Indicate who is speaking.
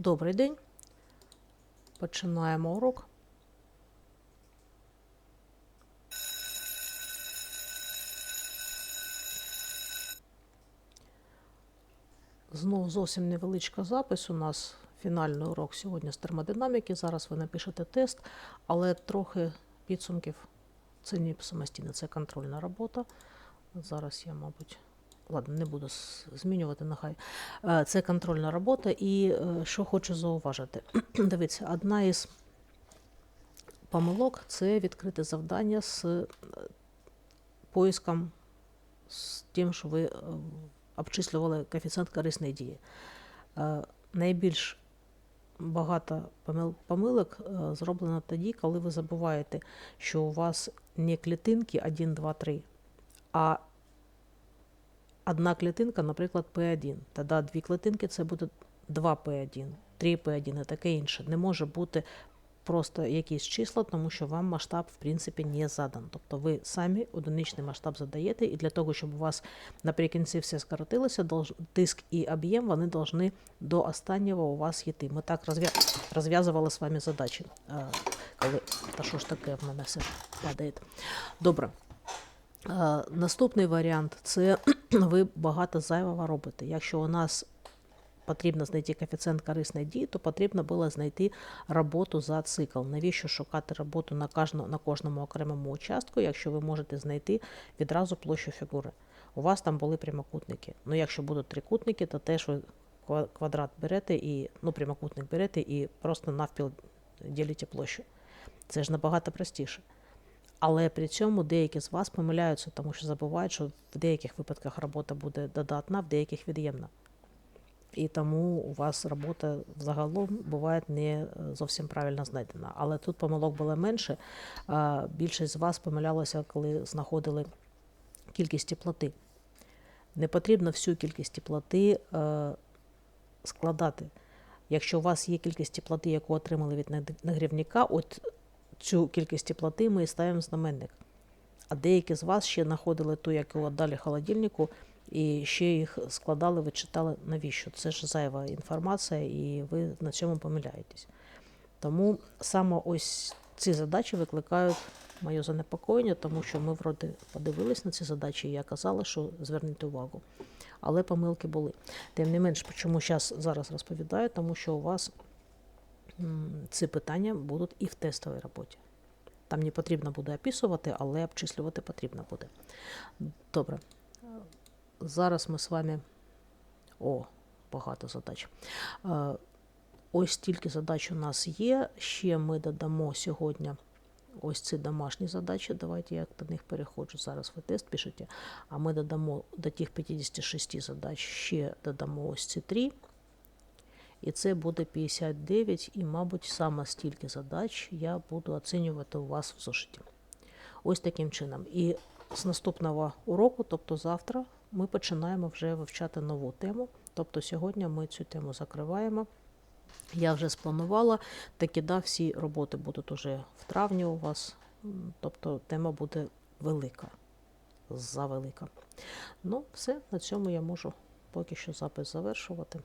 Speaker 1: Добрий день. Починаємо урок. Знов зовсім невеличка запис. У нас фінальний урок сьогодні з термодинаміки. Зараз ви напишете тест, але трохи підсумків. Це не самостійно, це контрольна робота. Зараз я, мабуть, ладно, не буду змінювати, нехай. Е, Це контрольна робота, і е, що хочу зауважити. Дивіться, одна із помилок це відкрите завдання з е, поиском, з тим, що ви обчислювали коефіцієнт корисної дії. Найбільш багато помилок зроблено тоді, коли ви забуваєте, що у вас не клітинки 1, 2, 3, а одна клітинка, наприклад, P1. Тоді дві клітинки це буде 2P1, 3P1 і таке інше. Не може бути просто якісь числа, тому що вам масштаб, в принципі, не задан. Тобто ви самі одиничний масштаб задаєте, і для того, щоб у вас наприкінці все скоротилося, тиск і об'єм вони повинні до останнього у вас йти. Ми так розв'я- розв'язували з вами задачі. Коли... Та що ж таке в мене все падає. Добре. Наступний варіант це ви багато зайвого робите. Якщо у нас потрібно знайти коефіцієнт корисної дії, то потрібно було знайти роботу за цикл. Навіщо шукати роботу на кожному, на кожному окремому участку, якщо ви можете знайти відразу площу фігури? У вас там були прямокутники. Ну, якщо будуть трикутники, то теж ви квадрат берете і ну, прямокутник берете і просто навпіл ділите площу. Це ж набагато простіше. Але при цьому деякі з вас помиляються, тому що забувають, що в деяких випадках робота буде додатна, в деяких від'ємна. І тому у вас робота загалом буває не е, зовсім правильно знайдена. Але тут помилок було менше. Більшість з вас помилялася, коли знаходили кількість теплоти. Не потрібно всю кількість теплоти е, складати. Якщо у вас є кількість теплоти, яку отримали від наг- нагрівника, от цю кількість теплоти ми ставимо знаменник. А деякі з вас ще знаходили ту, яку віддали холодильнику, і ще їх складали, вичитали, навіщо? Це ж зайва інформація, і ви на цьому помиляєтесь. Тому саме ось ці задачі викликають моє занепокоєння, тому що ми вроде подивились на ці задачі, і я казала, що зверніть увагу. Але помилки були. Тим не менш, чому зараз розповідаю, тому що у вас ці питання будуть і в тестовій роботі. Там не потрібно буде описувати, але обчислювати потрібно буде. Добре. Зараз ми з вами. О, багато задач. Е, Ось стільки задач у нас є. Ще ми додамо сьогодні ось ці домашні задачі. Давайте я до них переходжу. Зараз ви тест пишете. А ми додамо до тих 56 задач ще додамо ось ці три. І це буде 59, і, мабуть, саме стільки задач я буду оцінювати у вас в зошиті. Ось таким чином. І з наступного уроку, тобто завтра, ми починаємо вже вивчати нову тему. Тобто сьогодні ми цю тему закриваємо. Я вже спланувала, таки да, всі роботи будуть уже в травні у вас. Тобто тема буде велика. Завелика. Ну, все, на цьому я можу поки що запис завершувати.